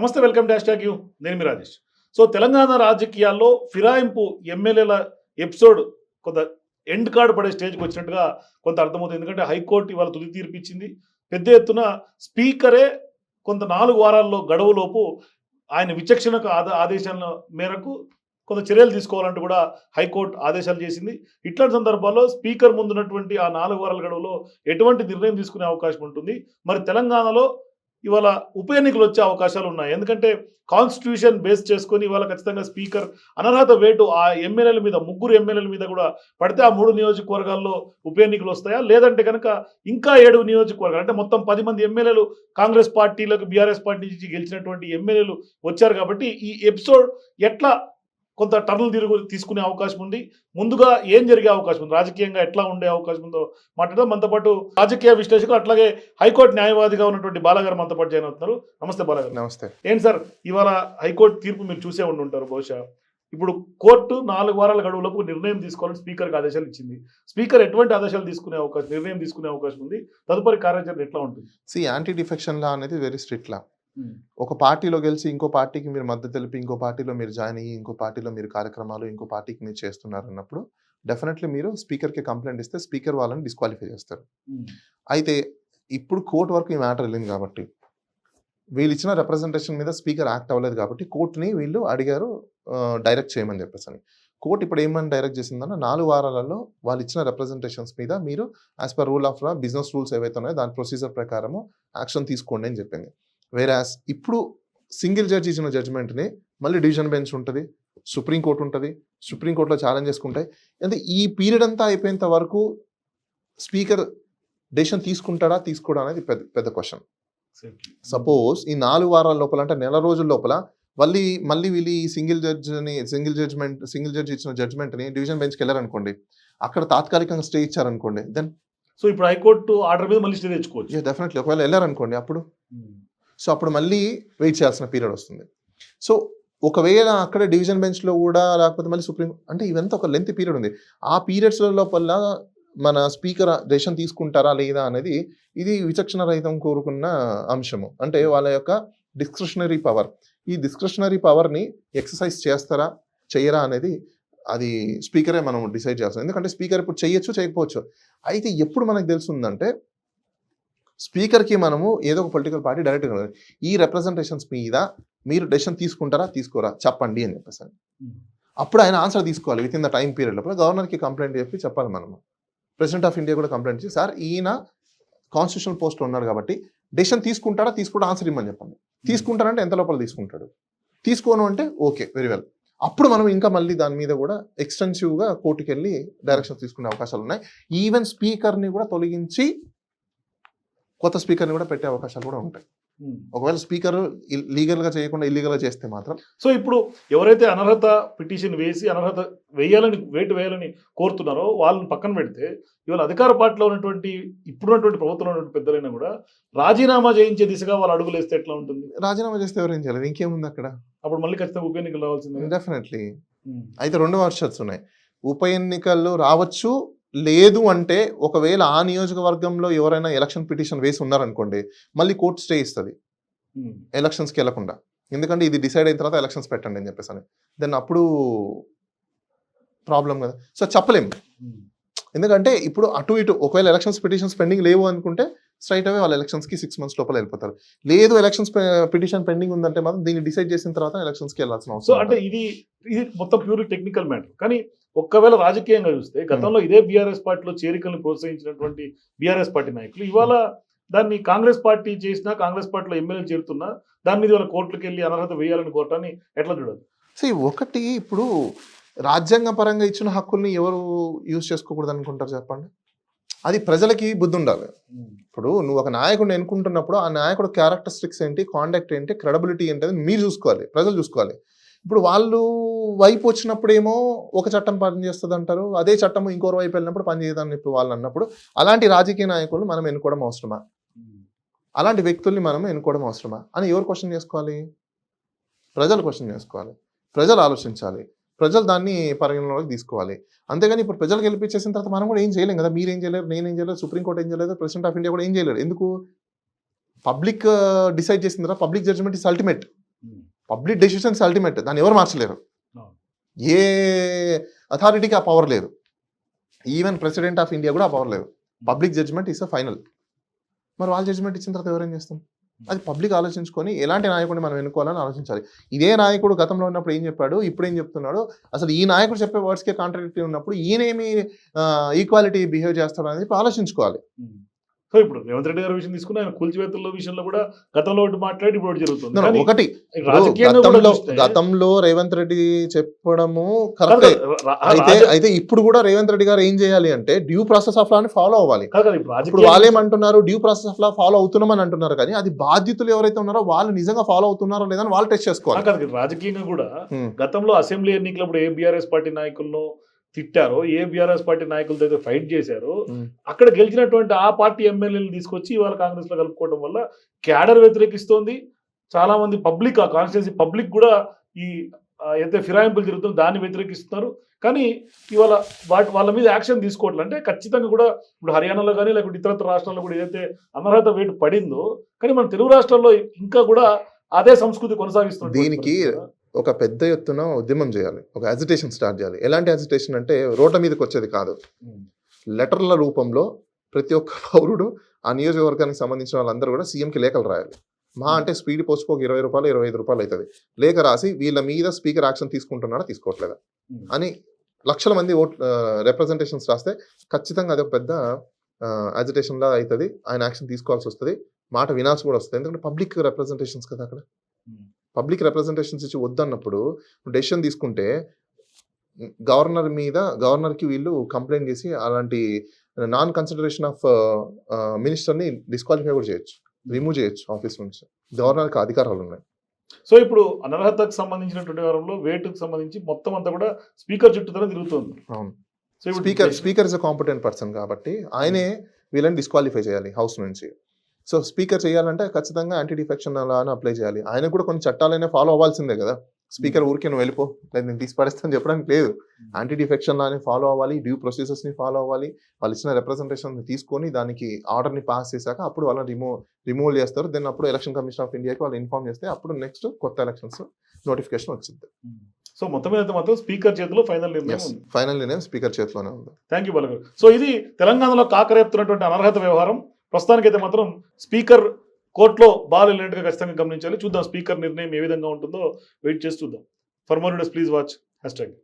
నమస్తే welcome dash tag you. నేను మీ Rajesh. So Telangana రాజకీయాల్లో ఫిరాయింపు ఎమ్మెల్యేల ఎపిసోడ్ కొంత ఎండ్ కార్డ్ పడే స్టేజ్కి వచ్చినట్టుగా కొంత అర్థమవుతుంది. ఎందుకంటే హైకోర్టు ఇవాళ తుది తీర్పిచ్చింది పెద్ద ఎత్తున స్పీకరే కొంత నాలుగు వారాల్లో గడువులోపు ఆయన విచక్షణకు ఆదా ఆదేశాల మేరకు కొంత చర్యలు తీసుకోవాలంటూ కూడా హైకోర్టు ఆదేశాలు చేసింది. ఇట్లాంటి సందర్భాల్లో స్పీకర్ ముందున్నటువంటి ఆ నాలుగు వారాల గడువులో ఎటువంటి నిర్ణయం తీసుకునే అవకాశం ఉంటుంది? మరి తెలంగాణలో ఇవాళ ఉప ఎన్నికలు వచ్చే అవకాశాలు ఉన్నాయి. ఎందుకంటే కాన్స్టిట్యూషన్ బేస్ చేసుకొని ఇవాళ ఖచ్చితంగా స్పీకర్ అనర్హత వేటు ఆ ఎమ్మెల్యేల మీద ముగ్గురు ఎమ్మెల్యేల మీద కూడా పడితే ఆ మూడు నియోజకవర్గాల్లో ఉప ఎన్నికలు వస్తాయా? లేదంటే కనుక ఇంకా ఏడు నియోజకవర్గాలు అంటే మొత్తం పది మంది ఎమ్మెల్యేలు కాంగ్రెస్ పార్టీలకు బీఆర్ఎస్ పార్టీ నుంచి గెలిచినటువంటి ఎమ్మెల్యేలు వచ్చారు కాబట్టి ఈ ఎపిసోడ్ ఎట్లా కొంత టర్న్లు తిరుగు తీసుకునే అవకాశం ఉంది. ముందుగా ఏం జరిగే అవకాశం ఉంది? రాజకీయంగా ఎట్లా ఉండే అవకాశం ఉందో మాట్లాడదాం. మనతో పాటు రాజకీయ విశ్లేషకులు అట్లాగే హైకోర్టు న్యాయవాదిగా ఉన్నటువంటి బాలగారు మనతో పాటు జాయిన్ అవుతున్నారు. నమస్తే బాలగారు. నమస్తే. ఏంటి సార్ ఇవాళ హైకోర్టు తీర్పు మీరు చూసే ఉండి ఉంటారు బహుశా. ఇప్పుడు కోర్టు నాలుగు వారాల గడువులోపు నిర్ణయం తీసుకోవాలని స్పీకర్కి ఆదేశాలు ఇచ్చింది. స్పీకర్ ఎటువంటి ఆదేశాలు తీసుకునే అవకాశం నిర్ణయం తీసుకునే అవకాశం ఉంది? తదుపరి కార్యాచరణ ఎట్లా ఉంటుంది? సి యాంటీ డిఫెక్షన్ లా అనేది వెరీ స్ట్రిక్ట్ లా. ఒక పార్టీలో గెలిచి ఇంకో పార్టీకి మీరు మద్దతు తెలిపి ఇంకో పార్టీలో మీరు జాయిన్ అయ్యి ఇంకో పార్టీలో మీరు కార్యక్రమాలు ఇంకో పార్టీకి మీరు చేస్తున్నారు అన్నప్పుడు డెఫినెట్లీ మీరు స్పీకర్కి కంప్లైంట్ ఇస్తే స్పీకర్ వాళ్ళని డిస్క్వాలిఫై చేస్తారు. అయితే ఇప్పుడు కోర్టు వరకు ఈ మ్యాటర్ వెళ్ళింది కాబట్టి వీళ్ళు ఇచ్చిన రిప్రజెంటేషన్ మీద స్పీకర్ యాక్ట్ అవ్వలేదు కాబట్టి కోర్టుని వీళ్ళు అడిగారు డైరెక్ట్ చేయమని చెప్పేసి అని. కోర్టు ఇప్పుడు ఏమని డైరెక్ట్ చేసిందన్న నాలుగు వారాలలో వాళ్ళు ఇచ్చిన రిప్రజెంటేషన్స్ మీద మీరు as per rule of law business rules ఏవైతే ఉన్నాయో దాని ప్రొసీజర్ ప్రకారము యాక్షన్ తీసుకోండి అని చెప్పింది. వేరాస్ ఇప్పుడు సింగిల్ జడ్జి ఇచ్చిన జడ్జిమెంట్ని మళ్ళీ డివిజన్ బెంచ్ ఉంటుంది సుప్రీంకోర్టు ఉంటుంది సుప్రీంకోర్టులో ఛాలెంజ్ చేసుకుంటాయి అంటే ఈ పీరియడ్ అంతా అయిపోయేంత వరకు స్పీకర్ డెసిషన్ తీసుకుంటాడా తీసుకోడా అనేది పెద్ద పెద్ద క్వశ్చన్ సపోజ్ ఈ నాలుగు వారాల లోపల అంటే నెల రోజుల లోపల మళ్ళీ మళ్ళీ వీళ్ళు ఈ సింగిల్ జడ్జిని సింగిల్ జడ్జ్మెంట్ సింగిల్ జడ్జి ఇచ్చిన జడ్జ్మెంట్ని డివిజన్ బెంచ్కి వెళ్ళారనుకోండి అక్కడ తాత్కాలికంగా స్టే ఇచ్చారనుకోండి దెన్ సో ఇప్పుడు హైకోర్టు ఆర్డర్ మీద మళ్ళీ స్టే తెచ్చుకోవచ్చు. డెఫినెట్లీ ఒకవేళ వెళ్ళారనుకోండి అప్పుడు. సో అప్పుడు మళ్ళీ వెయిట్ చేయాల్సిన పీరియడ్ వస్తుంది. సో ఒకవేళ అక్కడ డివిజన్ బెంచ్లో కూడా లేకపోతే మళ్ళీ సుప్రీం అంటే ఇవంతా ఒక లెంత్ పీరియడ్ ఉంది. ఆ పీరియడ్స్ లోపల మన స్పీకర్ డెసిషన్ తీసుకుంటారా లేదా అనేది ఇది విచక్షణ రహితం కోరుకున్న అంశము. అంటే వాళ్ళ యొక్క డిస్క్రిషనరీ పవర్. ఈ డిస్క్రిషనరీ పవర్ని ఎక్సర్సైజ్ చేస్తారా చేయరా అనేది అది స్పీకరే మనం డిసైడ్ చేస్తాం. ఎందుకంటే స్పీకర్ ఇప్పుడు చేయొచ్చు చేయకపోవచ్చు. అయితే ఎప్పుడు మనకు తెలుసుందంటే స్పీకర్కి మనము ఏదో ఒక పొలిటికల్ పార్టీ డైరెక్ట్గా ఈ రిప్రజెంటేషన్స్ మీద మీరు డెసిషన్ తీసుకుంటారా తీసుకోరా? చెప్పండి అని చెప్పేసి అప్పుడు ఆయన ఆన్సర్ తీసుకోవాలి. Within the time period లోపల గవర్నర్కి కంప్లైంట్ చెప్పి చెప్పాలి మనము. ప్రెసిడెంట్ ఆఫ్ ఇండియా కూడా కంప్లైంట్ చేసి సార్ ఈయన కాన్స్టిట్యూషన్ పోస్ట్లో ఉన్నాడు కాబట్టి డెసిషన్ తీసుకుంటాడా తీసుకుంటా ఆన్సర్ ఇమ్మని చెప్పండి. తీసుకుంటారంటే ఎంత లోపల తీసుకుంటాడు? తీసుకోను అంటే ఓకే వెరీ వెల్ అప్పుడు మనం ఇంకా మళ్ళీ దాని మీద కూడా ఎక్స్టెన్సివ్గా కోర్టుకి వెళ్ళి డైరెక్షన్ తీసుకునే అవకాశాలు ఉన్నాయి. ఈవెన్ స్పీకర్ని కూడా తొలగించి కొత్త స్పీకర్ని కూడా పెట్టే అవకాశాలు కూడా ఉంటాయి. ఒకవేళ స్పీకర్ లీగల్గా చేయకుండా ఇల్లీగల్గా చేస్తే మాత్రం సో ఇప్పుడు ఎవరైతే అనర్హత పిటిషన్ వేసి అనర్హత వేయాలని వేటు వేయాలని కోరుతున్నారో వాళ్ళని పక్కన పెడితే ఇవాళ అధికార పార్టీలో ఉన్నటువంటి ఇప్పుడున్నటువంటి ప్రభుత్వంలో ఉన్నటువంటి పెద్దలైనా కూడా రాజీనామా చేయించే దిశగా వాళ్ళు అడుగులు వేస్తే ఎట్లా ఉంటుంది? రాజీనామా చేస్తే ఎవరేం చేయలేదు ఇంకేముంది అక్కడ? అప్పుడు మళ్ళీ ఖచ్చితంగా ఉప ఎన్నికలు రావాల్సిందే డెఫినెట్లీ అయితే రెండు వర్షన్స్ ఉన్నాయి. ఉప ఎన్నికల్లో రావచ్చు లేదు అంటే ఒకవేళ ఆ నియోజకవర్గంలో ఎవరైనా ఎలక్షన్ పిటిషన్ వేసి ఉన్నారనుకోండి మళ్ళీ కోర్టు స్టే ఇస్తుంది. ఎలక్షన్స్కి వెళ్ళకుండా ఎందుకంటే ఇది డిసైడ్ అయిన తర్వాత ఎలక్షన్స్ పెట్టండి అని చెప్పేసి అని దెన్ అప్పుడు ప్రాబ్లం కదా. సో చెప్పలేము ఉమ్. ఎందుకంటే ఇప్పుడు అటు ఇటు ఒకవేళ ఎలక్షన్స్ పిటిషన్స్ పెండింగ్ లేవు అనుకుంటే స్ట్రైట్ అవే వాళ్ళ ఎలక్షన్స్కి సిక్స్ మంత్స్ లోపల వెళ్ళిపోతారు. లేదు ఎలక్షన్స్ పిటిషన్ పెండింగ్ ఉందంటే మాత్రం దీన్ని డిసైడ్ చేసిన తర్వాత ఎలక్షన్స్కి వెళ్ళాల్సిన సో అవసరం అంటే ఇది ఇది మొత్తం ప్యూర్ టెక్నికల్ మ్యాటర్. కానీ ఒక్కవేళ రాజకీయంగా చూస్తే గతంలో ఇదే బీఆర్ఎస్ పార్టీలో చేరికలను ప్రోత్సహించినటువంటి బీఆర్ఎస్ పార్టీ నాయకులు ఇవాళ దాన్ని కాంగ్రెస్ పార్టీ చేసినా కాంగ్రెస్ పార్టీలో ఎమ్మెల్యేలు చేరుతున్నా దాని మీద వాళ్ళ కోర్టులకు వెళ్ళి అనర్హత వేయాలని కోరటాన్ని ఎట్లా చూడాలి సో ఒకటి ఇప్పుడు రాజ్యాంగ పరంగా ఇచ్చిన హక్కుల్ని ఎవరు యూజ్ చేసుకోకూడదు అనుకుంటారు చెప్పండి. అది ప్రజలకి బుద్ధి ఉండాలి. ఇప్పుడు నువ్వు ఒక నాయకుడిని ఎన్నుకుంటున్నప్పుడు ఆ నాయకుడు క్యారెక్టరిస్టిక్స్ ఏంటి కాండాక్ట్ ఏంటి క్రెడబిలిటీ ఏంటి అది మీరు చూసుకోవాలి ప్రజలు చూసుకోవాలి. ఇప్పుడు వాళ్ళు వైపు వచ్చినప్పుడేమో ఒక చట్టం పనిచేస్తుంది అంటారు అదే చట్టం ఇంకో వైపు వెళ్ళినప్పుడు పనిచేయదని చెప్పి వాళ్ళు అన్నప్పుడు అలాంటి రాజకీయ నాయకులు మనం ఎన్నుకోవడం అవసరమా? అలాంటి వ్యక్తుల్ని మనం ఎన్నుకోవడం అవసరమా? అని ఎవరు క్వశ్చన్ చేసుకోవాలి? ప్రజలు క్వశ్చన్ చేసుకోవాలి. ప్రజలు ఆలోచించాలి. ప్రజలు దాన్ని పరిగణలోకి తీసుకోవాలి. అంతేగాని ఇప్పుడు ప్రజలకు గెలిపించేసిన తర్వాత మనం కూడా ఏం చేయలేం కదా? మీరు ఏం చేయలేరు నేను ఏం చేయలేదు సుప్రీంకోర్టు ఏం చేయలేదు ప్రెసిడెంట్ ఆఫ్ ఇండియా కూడా ఏం చేయలేరు. ఎందుకు? పబ్లిక్ డిసైడ్ చేసిన తర్వాత public judgement is ultimate. Hmm. Public decisions ultimate దాన్ని ఎవరు మార్చలేరు. ఏ అథారిటీకి ఆ పవర్ లేదు. ఈవెన్ ప్రెసిడెంట్ ఆఫ్ ఇండియా కూడా ఆ పవర్ లేదు. Public judgement is a final మరి వాళ్ళ జడ్జ్మెంట్ ఇచ్చిన తర్వాత ఎవరేం చేస్తాం అది పబ్లిక్ ఆలోచించుకొని ఎలాంటి నాయకుడిని మనం ఎన్నుకోవాలని ఆలోచించాలి. ఇదే నాయకుడు గతంలో ఉన్నప్పుడు ఏం చెప్పాడు? ఇప్పుడు ఏం చెప్తున్నాడు? అసలు ఈ నాయకుడు చెప్పే వర్డ్స్కే కాంట్రాడిక్టరీ ఉన్నప్పుడు ఈయనేమి ఈక్వాలిటీ బిహేవ్ చేస్తాడు అనేది ఆలోచించుకోవాలి. సో ఇప్పుడు రేవంత్ రెడ్డి గారి విషయం తీసుకుని ఆయన కూల్చివేతల విషయంలో కూడా గతంలో ఒకటి మాట్లాడి ఇప్పుడు జరుగుతుంది. ఒకటి. గతంలో గతంలో రేవంత్ రెడ్డి చెప్పడము కరెక్టే అయితే అయితే ఇప్పుడు కూడా రేవంత్ రెడ్డి గారు ఏం చేయాలి అంటే due process of law follow అవ్వాలి. ఇప్పుడు ఇప్పుడు రాజకీయంగా- వాళ్ళు ఏమంటున్నారు due process of law follow అవుతున్నామని అంటున్నారు కానీ అది బాధ్యతలు ఎవరైతే ఉన్నారో వాళ్ళు నిజంగా ఫాలో అవుతున్నారో లేదని వాళ్ళు టెస్ట్ చేసుకోవాలి. రాజకీయంగా కూడా Hmm. గతంలో అసెంబ్లీ ఎన్నికలప్పుడు ఏ బీఆర్ఎస్ పార్టీ నాయకులను తిట్టారో ఏ బీఆర్ఎస్ పార్టీ నాయకులతో అయితే ఫైట్ చేశారో. అక్కడ గెలిచినటువంటి ఆ పార్టీ ఎమ్మెల్యేలు తీసుకొచ్చి ఇవాళ కాంగ్రెస్లో కలుపుకోవడం వల్ల క్యాడర్ వ్యతిరేకిస్తోంది. చాలా మంది పబ్లిక్ ఆ కాన్స్టిట్యూన్సీ పబ్లిక్ కూడా ఈ ఏదైతే ఫిరాయింపులు జరుగుతుందో దాన్ని వ్యతిరేకిస్తున్నారు. కానీ ఇవాళ వాటి వాళ్ళ మీద యాక్షన్ తీసుకోవట్లేదు అంటే ఖచ్చితంగా కూడా ఇప్పుడు హర్యానాలో కానీ లేకపోతే ఇతరత్ర రాష్ట్రాల్లో కూడా ఏదైతే అనర్హత వేటు పడిందో కానీ మన తెలుగు రాష్ట్రాల్లో ఇంకా కూడా అదే సంస్కృతి కొనసాగిస్తుంది దీనికి ఒక పెద్ద ఎత్తున ఉద్యమం చేయాలి. ఒక అజిటేషన్ స్టార్ట్ చేయాలి. ఎలాంటి అజిటేషన్ అంటే రోడ్ల మీదకి వచ్చేది కాదు. లెటర్ల రూపంలో ప్రతి ఒక్క పౌరుడు ఆ నియోజకవర్గానికి సంబంధించిన వాళ్ళందరూ కూడా సీఎంకి లేఖలు రాయాలి. మా అంటే స్పీడ్ పోస్ట్కి ఒక ఇరవై రూపాయలు ఇరవై ఐదు రూపాయలు అవుతుంది. లేఖ రాసి వీళ్ళ మీద స్పీకర్ యాక్షన్ తీసుకుంటున్నాడా తీసుకోవట్లేదా అని లక్షల మంది ఓట్ రిప్రజెంటేషన్స్ రాస్తే ఖచ్చితంగా అది ఒక పెద్ద అజిటేషన్ లా అవుతుంది. ఆయన యాక్షన్ తీసుకోవాల్సి వస్తుంది. మాట వినాల్సి కూడా వస్తుంది. ఎందుకంటే పబ్లిక్ రిప్రజెంటేషన్స్ కదా అక్కడ. పబ్లిక్ రిప్రజెంటేషన్స్ ఇచ్చి వద్దన్నప్పుడు డెసిషన్ తీసుకుంటే గవర్నర్ మీద గవర్నర్కి వీళ్ళు కంప్లైంట్ చేసి అలాంటి నాన్ కన్సిడరేషన్ ఆఫ్ మినిస్టర్ని డిస్క్వాలిఫై కూడా చేయొచ్చు. రిమూవ్ చేయొచ్చు ఆఫీస్ నుంచి గవర్నర్కి అధికారాలు ఉన్నాయి. సో ఇప్పుడు అనర్హతకు సంబంధించినటువంటి వారంలో వేటుకు సంబంధించి మొత్తం అంతా కూడా స్పీకర్ చుట్టూతోనే తిరుగుతుంది. అవును. Speaker speaker is a competent person కాబట్టి ఆయనే వీళ్ళని డిస్క్వాలిఫై చేయాలి హౌస్ నుంచి. సో స్పీకర్ చేయాలంటే ఖచ్చితంగా యాంటీ డిఫెక్షన్ అలా అని అప్లై చేయాలి. ఆయన కూడా కొన్ని చట్టాలైనా ఫాలో అవ్వాల్సిందే కదా. స్పీకర్ ఊరికే నువ్వు వెళ్ళిపో లేదు నేను తీసి పడేస్తాను చెప్పడానికి లేదు. యాంటీ డిఫెక్షన్ లానే ఫాలో అవ్వాలి డ్యూ ప్రొసీజర్స్ని ఫాలో అవ్వాలి వాళ్ళు ఇచ్చిన రిప్రజెంటేషన్ తీసుకొని దానికి ఆర్డర్ని పాస్ చేశాక అప్పుడు వాళ్ళని రిమూవ్ రిమూవ్ చేస్తారు. దెన్ అప్పుడు ఎలక్షన్ కమిషన్ ఆఫ్ ఇండియాకి వాళ్ళు ఇన్ఫార్మ్ చేస్తే అప్పుడు నెక్స్ట్ కొత్త ఎలక్షన్స్ నోటిఫికేషన్ వచ్చింది సో మొత్తం మీద మాత్రం స్పీకర్ చేతిలో ఫైనల్ నిర్ణయం ఫైనల్ స్పీకర్ చేతిలోనే ఉంది. థ్యాంక్ యూ బాలగారు సో ఇది తెలంగాణలో కాకరేపుతున్నటువంటి అనర్హత వ్యవహారం. ప్రస్తుతానికైతే మాత్రం స్పీకర్ కోర్టులో బాల్ వెళ్ళినట్టుగా ఖచ్చితంగా గమనించాలి. చూద్దాం స్పీకర్ నిర్ణయం ఏ విధంగా ఉంటుందో. వెయిట్ చేసి చూద్దాం. For more please watch. Hashtag